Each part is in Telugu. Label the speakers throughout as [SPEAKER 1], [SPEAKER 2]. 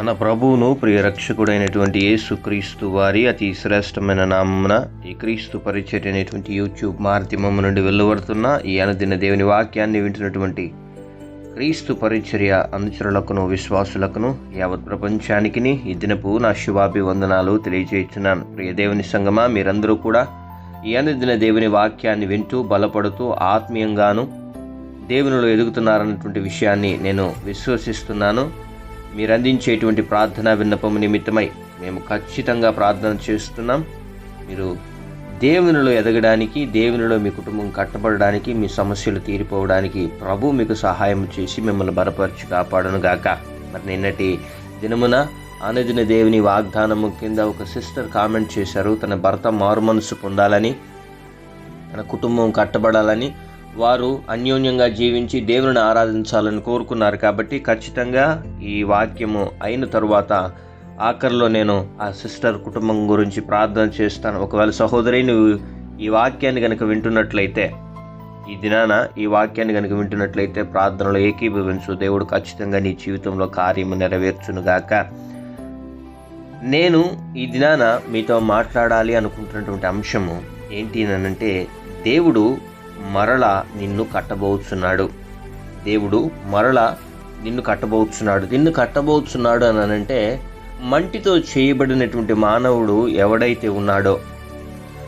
[SPEAKER 1] మన ప్రభువును ప్రియరక్షకుడైనటువంటి యేసుక్రీస్తు వారి అతి శ్రేష్టమైన నామమున ఈ క్రీస్తు పరిచర్య అనేటువంటి యూట్యూబ్ మాధ్యమం నుండి వెళ్ళబడుతున్న ఈ అనుదిన దేవుని వాక్యాన్ని వింటున్నటువంటి క్రీస్తు పరిచర్య అనుచరులకును విశ్వాసులకును యావత్ ప్రపంచానికి ఈ దినపు నా శుభాభివందనాలు తెలియజేస్తున్నాను. ప్రియ దేవుని సంగమా మీరందరూ కూడా ఈ అనుదిన దేవుని వాక్యాన్ని వింటూ బలపడుతూ ఆత్మీయంగాను దేవునిలో ఎదుగుతున్నారన్నటువంటి విషయాన్ని నేను విశ్వసిస్తున్నాను. మీరు అందించేటువంటి ప్రార్థన విన్నపము నిమిత్తమై మేము ఖచ్చితంగా ప్రార్థన చేస్తున్నాం. మీరు దేవునిలో ఎదగడానికి దేవునిలో మీ కుటుంబం కట్టబడడానికి మీ సమస్యలు తీరిపోవడానికి ప్రభు మీకు సహాయం చేసి మిమ్మల్ని బలపరిచి కాపాడను గాక. మరి నిన్నటి దినమున ఆనదిన దేవుని వాగ్దానము కింద ఒక సిస్టర్ కామెంట్ చేశారు. తన భర్త మారు మనసు పొందాలని తన కుటుంబం కట్టబడాలని వారు అన్యోన్యంగా జీవించి దేవుని ఆరాధించాలని కోరుకున్నారు కాబట్టి ఖచ్చితంగా ఈ వాక్యము అయిన తరువాత ఆఖరిలో నేను ఆ సిస్టర్ కుటుంబం గురించి ప్రార్థన చేస్తాను. ఒకవేళ సహోదరి నువ్వు ఈ వాక్యాన్ని కనుక వింటున్నట్లయితే ఈ దినాన ఈ వాక్యాన్ని కనుక వింటున్నట్లయితే ప్రార్థనలో ఏకీభవించు. దేవుడు ఖచ్చితంగా నీ జీవితంలో కార్యము నెరవేర్చునుగాక. నేను ఈ దినాన మీతో మాట్లాడాలి అనుకుంటున్నటువంటి అంశము ఏంటి అంటే దేవుడు మరల నిన్ను కట్టబోతున్నాడు దేవుడు మరల నిన్ను కట్టబోతున్నాడు నిన్ను కట్టబోతున్నాడు అని అంటే మంటితో చేయబడినటువంటి మానవుడు ఎవడైతే ఉన్నాడో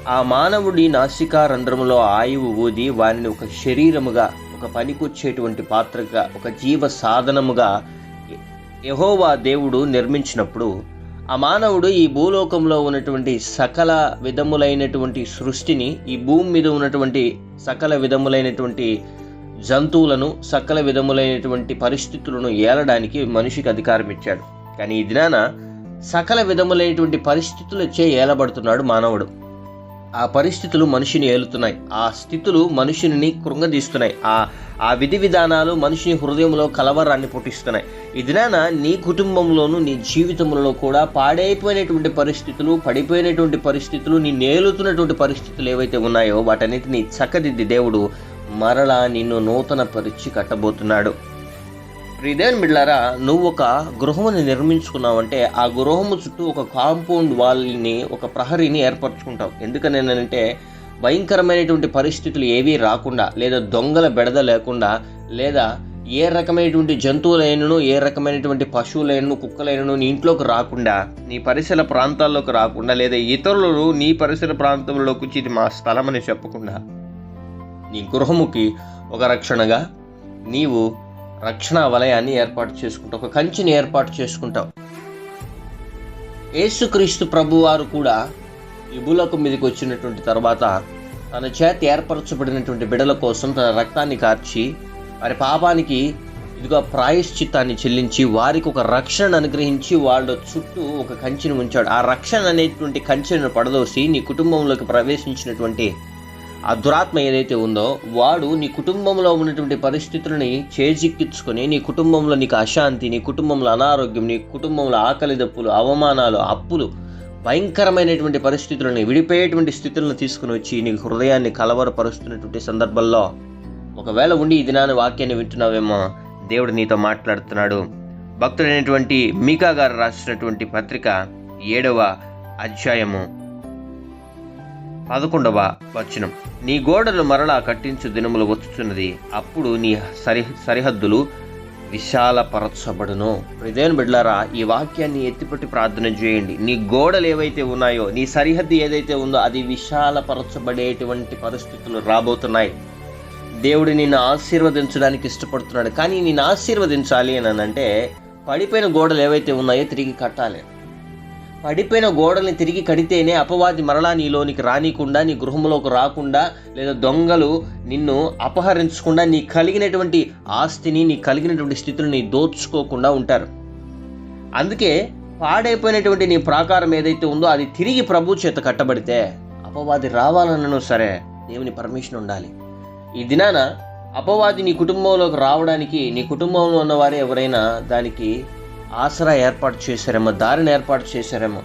[SPEAKER 1] ఆ మానవుడి నాసికా రంధ్రములో ఆయువు ఊది వారిని ఒక శరీరముగా ఒక పనికొచ్చేటువంటి పాత్రగా ఒక జీవ సాధనముగా యహోవా దేవుడు నిర్మించినప్పుడు ఆ మానవుడు ఈ భూలోకంలో ఉన్నటువంటి సకల విధములైనటువంటి సృష్టిని ఈ భూమి మీద ఉన్నటువంటి సకల విధములైనటువంటి జంతువులను సకల విధములైనటువంటి పరిస్థితులను ఏలడానికి మనిషికి అధికారం ఇచ్చాడు. కానీ ఈ దినాన సకల విధములైనటువంటి పరిస్థితులచే ఏలబడుతున్నాడు మానవుడు. ఆ పరిస్థితులు మనిషిని ఏలుతున్నాయి. ఆ స్థితులు మనుషుని కృంగదీస్తున్నాయి. ఆ ఆ విధి విధానాలు మనిషిని హృదయంలో కలవరాన్ని పుట్టిస్తున్నాయి. ఇదినాన నీ కుటుంబంలోనూ నీ జీవితంలో కూడా పాడైపోయినటువంటి పరిస్థితులు పడిపోయినటువంటి పరిస్థితులు నీ నేలుతున్నటువంటి పరిస్థితులు ఏవైతే ఉన్నాయో వాటన్నిటిని చక్కదిద్ది దేవుడు మరలా నిన్ను నూతన పరిచి కట్టబోతున్నాడు. ప్రిదేన్ మిడ్లారా నువ్వు ఒక గృహముని నిర్మించుకున్నావంటే ఆ గృహము చుట్టూ ఒక కాంపౌండ్ వాల్ని ఒక ప్రహరీని ఏర్పరచుకుంటావు. ఎందుకని ఏంటంటే భయంకరమైనటువంటి పరిస్థితులు ఏవీ రాకుండా లేదా దొంగల బెడద లేకుండా లేదా ఏ రకమైనటువంటి జంతువులైనను ఏ రకమైనటువంటి పశువులైనను కుక్కలైనను నీ ఇంట్లోకి రాకుండా నీ పరిసర ప్రాంతాల్లోకి రాకుండా లేదా ఇతరులు నీ పరిసర ప్రాంతంలోకి వచ్చి ఇది మా స్థలం అని చెప్పకుండా నీ గృహముకి ఒక రక్షణగా నీవు రక్షణ వలయాన్ని ఏర్పాటు చేసుకుంటావు ఒక కంచిని ఏర్పాటు చేసుకుంటావు యేసుక్రీస్తు ప్రభువారు కూడా ఈ భూలోకం మీదకి వచ్చినటువంటి తర్వాత తన చేత ఏర్పరచబడినటువంటి బిడల కోసం తన రక్తాన్ని కార్చి వారి పాపానికి ఇదిగో ప్రాయశ్చిత్తాన్ని చెల్లించి వారికి ఒక రక్షణ అనుగ్రహించి వాళ్ళ చుట్టూ ఒక కంచెను ఉంచాడు. ఆ రక్షణ అనేటువంటి కంచెను పడదోసి నీ కుటుంబంలోకి ప్రవేశించినటువంటి ఆ దురాత్మ ఏదైతే ఉందో వాడు నీ కుటుంబంలో ఉన్నటువంటి పరిస్థితులని చేజిక్కించుకొని నీ కుటుంబంలో నీకు అశాంతి నీ కుటుంబంలో అనారోగ్యం నీ కుటుంబంలో ఆకలి దప్పులు అవమానాలు అప్పులు భయంకరమైనటువంటి పరిస్థితులను విడిపోయేటువంటి స్థితులను తీసుకుని వచ్చి నీ హృదయాన్ని కలవరపరుస్తున్నటువంటి సందర్భంలో ఒకవేళ ఉండి ఈ దినాన్ని వాక్యాన్ని వింటున్నావేమో దేవుడు నీతో మాట్లాడుతున్నాడు. భక్తుడైనటువంటి మీకా గారు రాసినటువంటి పత్రిక ఏడవ అధ్యాయము. పదకొండవ వచనం. నీ గోడలు మరలా కట్టించు దినములు వచ్చుచున్నది. అప్పుడు నీ సరి సరిహద్దులు విశాలపరచబడును. ఇదేను బిడ్లారా ఈ వాక్యాన్ని ఎత్తిపట్టి ప్రార్థన చేయండి. నీ గోడలు ఏవైతే ఉన్నాయో నీ సరిహద్దు ఏదైతే ఉందో అది విశాలపరచబడేటువంటి పరిస్థితులు రాబోతున్నాయి. దేవుడు నిన్ను ఆశీర్వదించడానికి ఇష్టపడుతున్నాడు. కానీ నిన్ను ఆశీర్వదించాలి అని అంటే పడిపోయిన గోడలు ఏవైతే ఉన్నాయో తిరిగి కట్టాలి. పడిపోయిన గోడల్ని తిరిగి కడితేనే అపవాది మరలా నీలోనికి రానికుండా నీ గృహంలోకి రాకుండా లేదా దొంగలు నిన్ను అపహరించకుండా నీ కలిగినటువంటి ఆస్తిని నీ కలిగినటువంటి స్థితిని నీ దోచుకోకుండా ఉంటారు. అందుకే పాడైపోయినటువంటి నీ ప్రాకారం ఏదైతే ఉందో అది తిరిగి ప్రభు చేత కట్టబడితే అపవాది రావాలన్నను సరే దేవుని పర్మిషన్ ఉండాలి. ఈ దినాన అపవాది నీ కుటుంబంలోకి రావడానికి నీ కుటుంబంలో ఉన్నవారే ఎవరైనా దానికి ఆసరా ఏర్పాటు చేశారేమో దారిని ఏర్పాటు చేశారేమో.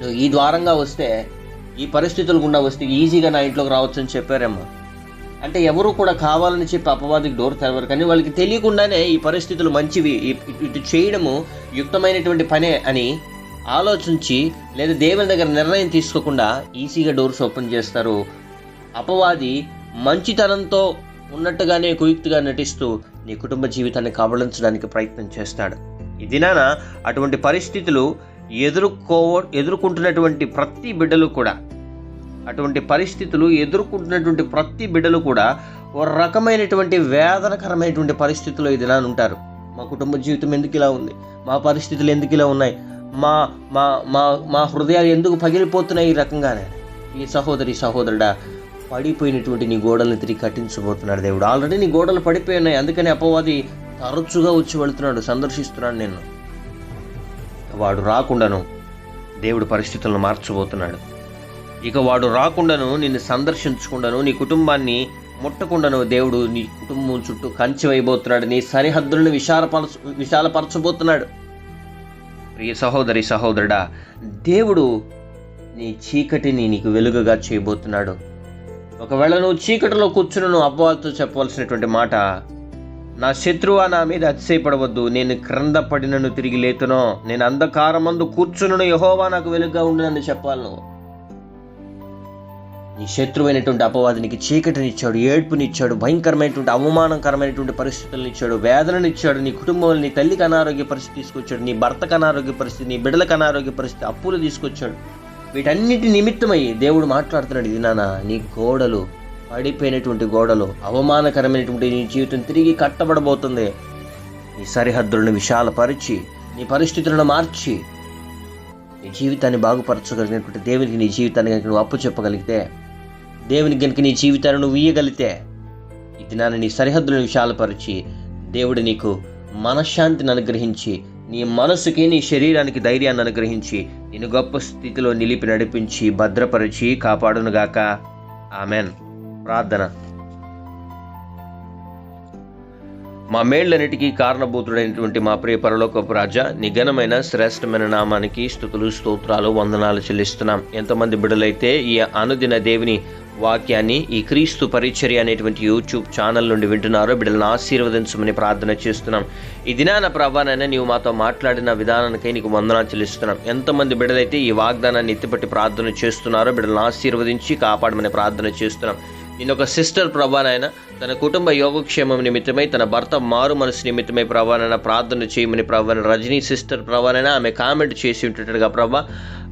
[SPEAKER 1] నువ్వు ఈ ద్వారంగా వస్తే ఈ పరిస్థితులు గుండా వస్తే ఈజీగా నా ఇంట్లోకి రావచ్చు అని చెప్పారేమో. అంటే ఎవరు కూడా కావాలని చెప్పి అపవాదికి డోర్ తెరవరు కానీ వాళ్ళకి తెలియకుండానే ఈ పరిస్థితులు మంచివి. ఇటు చేయడము యుక్తమైనటువంటి పనే అని ఆలోచించి లేదా దేవుని దగ్గర నిర్ణయం తీసుకోకుండా ఈజీగా డోర్స్ ఓపెన్ చేస్తారు. అపవాది మంచితనంతో ఉన్నట్టుగానే కుయుక్తిగా నటిస్తూ నీ కుటుంబ జీవితాన్ని కబళించడానికి ప్రయత్నం చేస్తాడు. ఈ దినాన అటువంటి పరిస్థితులు ఎదుర్కో ఎదుర్కొంటున్నటువంటి ప్రతి బిడ్డలు కూడా అటువంటి పరిస్థితులు ఎదుర్కొంటున్నటువంటి ప్రతి బిడ్డలు కూడా ఒక రకమైనటువంటి వేదనకరమైనటువంటి పరిస్థితుల్లో ఈ దినాన్ని ఉంటారు. మా కుటుంబ జీవితం ఎందుకు ఇలా ఉంది? మా పరిస్థితులు ఎందుకు ఇలా ఉన్నాయి? మా మా మా మా హృదయాలు ఎందుకు పగిలిపోతున్నాయి ఈ రకంగానే? ఈ సహోదరి సహోదరుడా పడిపోయినటువంటి నీ గోడలను తిరిగి కట్టించబోతున్నాడు దేవుడు. ఆల్రెడీ నీ గోడలు పడిపోయి ఉన్నాయి. అందుకని అపవాది తరచుగా వచ్చి వెళుతున్నాడు సందర్శిస్తున్నాడు నేను వాడు రాకుండాను దేవుడు పరిస్థితులను మార్చబోతున్నాడు. ఇక వాడు రాకుండాను నిన్ను సందర్శించకుండాను నీ కుటుంబాన్ని ముట్టకుండాను దేవుడు నీ కుటుంబం చుట్టూ కంచి వేయబోతున్నాడు నీ సరిహద్దులను విశాలపరచ విశాలపరచబోతున్నాడు. ప్రియ సహోదరి సహోదరుడా దేవుడు నీ చీకటిని నీకు వెలుగుగా చేయబోతున్నాడు. ఒకవేళ నువ్వు చీకటిలో కూర్చుని నువ్వు అపవాదితో చెప్పవలసినటువంటి మాట నా శత్రువా నా మీద అతిశయపడవద్దు. నేను క్రింద పడినను తిరిగి లేతునో నేను అంధకారమందు కూర్చునను. యహోవా నాకు వెలుగుగా ఉండనని చెప్పాలి నువ్వు నీ శత్రువైనటువంటి అపవాదినికి చీకటినిచ్చాడు ఏడ్పునిచ్చాడు భయంకరమైనటువంటి అవమానకరమైనటువంటి పరిస్థితులను ఇచ్చాడు వేదననిచ్చాడు నీ కుటుంబంలో నీ తల్లికి అనారోగ్య పరిస్థితి తీసుకొచ్చాడు నీ భర్తకు అనారోగ్య పరిస్థితి నీ బిడ్డలకు అనారోగ్య పరిస్థితి అప్పులు తీసుకొచ్చాడు. వీటన్నిటి నిమిత్తమై దేవుడు మాట్లాడుతున్నాడు ఇది నాన్న నీ గోడలు పడిపోయినటువంటి గోడలు అవమానకరమైనటువంటి నీ జీవితం తిరిగి కట్టబడబోతుంది. నీ సరిహద్దులను విశాలపరిచి నీ పరిస్థితులను మార్చి నీ జీవితాన్ని బాగుపరచగలిగినటువంటి దేవునికి నీ జీవితాన్ని కనుక నువ్వు అప్పు చెప్పగలిగితే దేవునికి కనుక నీ జీవితాన్ని నువ్వు ఇయ్యగలిగితే ఈ దినాన్ని నీ సరిహద్దులను విశాలపరిచి దేవుడు నీకు మనశ్శాంతిని అనుగ్రహించి నీ మనసుకి నీ శరీరానికి ధైర్యాన్ని అనుగ్రహించి నేను గొప్ప స్థితిలో నిలిపి నడిపించి భద్రపరిచి కాపాడునుగాక. ఆమెన్. ప్రార్థన. మా మేళ్ళన్నిటికీ కారణభూతుడైనటువంటి మా ప్రియ పరలోకపు రాజా నిఘనమైన శ్రేష్టమైన నామానికి స్థుతులు స్తోత్రాలు వందనాలు చెల్లిస్తున్నాం. ఎంతమంది బిడ్డలైతే ఈ అనుదిన దేవుని వాక్యాన్ని ఈ క్రీస్తు పరిచర్య అనేటువంటి యూట్యూబ్ ఛానల్ నుండి వింటున్నారో బిడ్డలను ఆశీర్వదించమని ప్రార్థన చేస్తున్నాం. ఈ దినాన ప్రభానైనా నీవు మాతో మాట్లాడిన విధానానికై నీకు వందనాలు చెల్లిస్తున్నాం. ఎంతమంది బిడ్డలైతే ఈ వాగ్దానాన్ని ఎత్తిపట్టి ప్రార్థన చేస్తున్నారో బిడ్డలను ఆశీర్వదించి కాపాడమని ప్రార్థన చేస్తున్నాం. ఒక సిస్టర్ ప్రభానైనా తన కుటుంబ యోగక్షేమం నిమిత్తమై తన భర్త మారు మనసు నిమిత్తమై ప్రభానైనా ప్రార్థన చేయమని ప్రభాన రజనీ సిస్టర్ ప్రభానైనా ఆమె కామెంట్ చేసి ఉంటుంటగా ప్రభా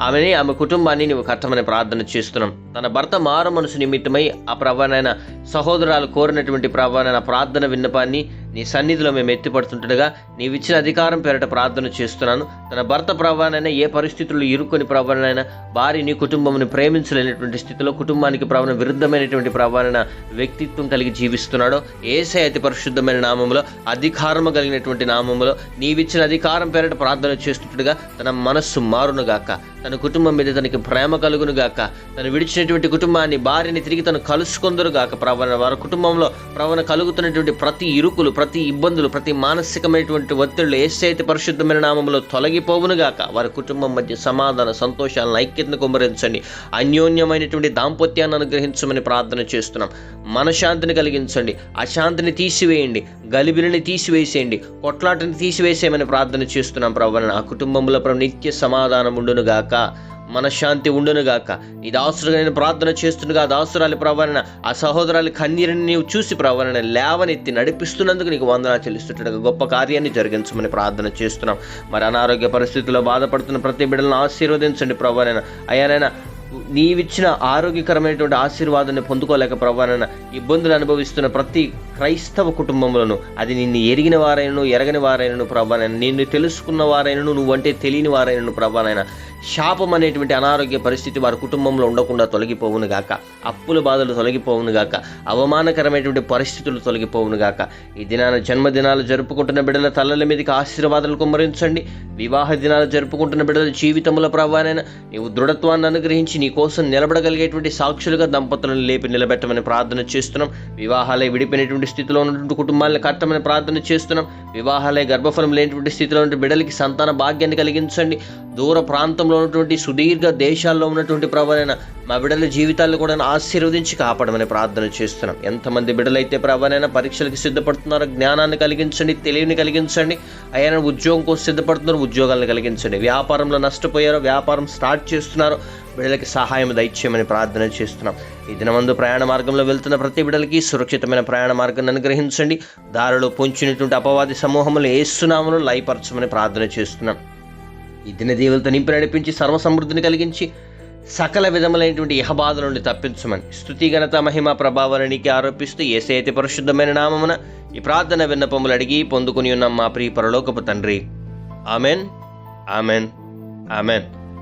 [SPEAKER 1] ఆమెని ఆమె కుటుంబాన్ని నువ్వు కట్టమని ప్రార్థన చేస్తున్నాం. తన భర్త మారు మనసు నిమిత్తమై ఆ ప్రవ్వనైన సహోదరాలు కోరినటువంటి ప్రవ్వనైన ప్రార్థన విన్నపాన్ని నీ సన్నిధిలో మేము ఎత్తిపడుతుంటగా నీవిచ్చిన అధికారం పేరట ప్రార్థన చేస్తున్నాను. తన భర్త ప్రవ్వనైనా ఏ పరిస్థితుల్లో ఇరుక్కొని ప్రవ్వనైనా భార్య నీ కుటుంబంని ప్రేమించలేనటువంటి స్థితిలో కుటుంబానికి ప్రవణ విరుద్ధమైనటువంటి ప్రభానైనా వ్యక్తిత్వం కలిగి జీవిస్తున్నాడో ఏసై అతి పరిశుద్ధమైన నామములో అధికారము కలిగినటువంటి నామములో నీవిచ్చిన అధికారం పేరట ప్రార్థన చేస్తుండగా తన మనస్సు మారునుగాక తన కుటుంబం మీద తనకి ప్రేమ కలుగును గాక. తను విడిచినటువంటి కుటుంబాన్ని భార్యని తిరిగి తను కలుసుకుందరుగాక ప్రవణ వారి కుటుంబంలో ప్రవణ కలుగుతున్నటువంటి ప్రతి ఇరుకులు ప్రతి ఇబ్బందులు ప్రతి మానసికమైనటువంటి ఒత్తిళ్ళు ఏసైతే పరిశుద్ధమైన నామంలో తొలగిపోవునుగాక వారి కుటుంబం మధ్య సమాధాన సంతోషాలను ఐక్యతను కుమరించండి. అన్యోన్యమైనటువంటి దాంపత్యాన్ని అనుగ్రహించమని ప్రార్థన చేస్తున్నాం. మనశాంతిని కలిగించండి. అశాంతిని తీసివేయండి. గలిబిలిని తీసివేసేయండి. కొట్లాటని తీసివేసేయమని ప్రార్థన చేస్తున్నాం. ప్రవణ ఆ కుటుంబంలో ప్రభు నిత్య సమాధానం ఉండునుగాక మనశ్శాంతి ఉండునుగాక ఈ దాసుడుగా నేను ప్రార్థన చేస్తుండగా ఆ దాసురాలి ప్రవరణ ఆ సహోదరాలి కన్నీరుని నీవు చూసి ప్రవరణ లేవనెత్తి నడిపిస్తున్నందుకు నీకు వందన చెల్లిస్తుండగా గొప్ప కార్యాన్ని జరిగించమని ప్రార్థన చేస్తున్నాం. మరి అనారోగ్య పరిస్థితుల్లో బాధపడుతున్న ప్రతి బిడ్డలను ఆశీర్వదించండి ప్రవరణ. అయ్యానైనా నీవిచ్చిన ఆరోగ్యకరమైనటువంటి ఆశీర్వాదాన్ని పొందుకోలేక ప్రవ్వానన్న ఇబ్బందులు అనుభవిస్తున్న ప్రతి క్రైస్తవ కుటుంబంలోను అది నిన్ను ఎరిగిన వారైనను ఎరగని వారైనను ప్రవ్వానైనా నిన్ను తెలుసుకున్న వారైనను నువ్వంటే తెలియని వారైనను ప్రవ్వానైనా శాపం అనేటువంటి అనారోగ్య పరిస్థితి వారి కుటుంబంలో ఉండకుండా తొలగిపోవును గాక. అప్పుల బాధలు తొలగిపోవును గాక. అవమానకరమైనటువంటి పరిస్థితులు తొలగిపోవును గాక. ఈ దినాన జన్మదినాలు జరుపుకుంటున్న బిడ్డల తలల మీదకి ఆశీర్వాదాలు కుమ్మరించండి. వివాహ దినాలు జరుపుకుంటున్న బిడ్డల జీవితంలో ప్రవ్వానైనా నీవు దృఢత్వాన్ని అనుగ్రహించి నీ కోసం నిలబడగలిగేటువంటి సాక్షులుగా దంపతులను లేపి నిలబెట్టమని ప్రార్థన చేస్తున్నాం. వివాహాలే విడిపోయినటువంటి స్థితిలో ఉన్నటువంటి కుటుంబాలను కట్టమని ప్రార్థన చేస్తున్నాం. వివాహాలే గర్భఫలం లేనటువంటి స్థితిలో ఉన్న బిడ్డలకి సంతాన భాగ్యాన్ని కలిగించండి. దూర ప్రాంతంలో ఉన్నటువంటి సుదీర్ఘ దేశాల్లో ఉన్నటువంటి ప్రభావైన మా బిడ్డల జీవితాలను కూడా ఆశీర్వదించి కాపాడమని ప్రార్థన చేస్తున్నాం. ఎంతమంది బిడ్డలైతే ప్రభావైనా పరీక్షలకు సిద్ధపడుతున్నారో జ్ఞానాన్ని కలిగించండి తెలివిని కలిగించండి. అయినా ఉద్యోగం కోసం సిద్ధపడుతున్నారు ఉద్యోగాలను కలిగించండి. వ్యాపారంలో నష్టపోయారో వ్యాపారం స్టార్ట్ చేస్తున్నారో. బిడలకి సహాయం దయచేయమని ప్రార్థన చేస్తున్నాం. ఈ దినమందు ప్రయాణ మార్గంలో వెళ్తున్న ప్రతి బిడలకి సురక్షితమైన ప్రయాణ మార్గాన్ని అనుగ్రహించండి. దారిలో పొంచినటువంటి అపవాది సమూహములు ఏస్తున్నామను లయపరచమని ప్రార్థన చేస్తున్నాం. ఈ దిన నింపి నడిపించి సర్వసమృద్ధిని కలిగించి సకల విధములైనటువంటి ఇహబాధల నుండి తప్పించమని స్థుతి ఘనత మహిమ ప్రభావాలనికి ఆరోపిస్తూ ఏసైతే పరిశుద్ధమైన నామమున ఈ ప్రార్థన విన్నపములు అడిగి పొందుకుని ఉన్నాం మా ప్రియ పరలోకపు తండ్రి. Amen. Amen. Amen.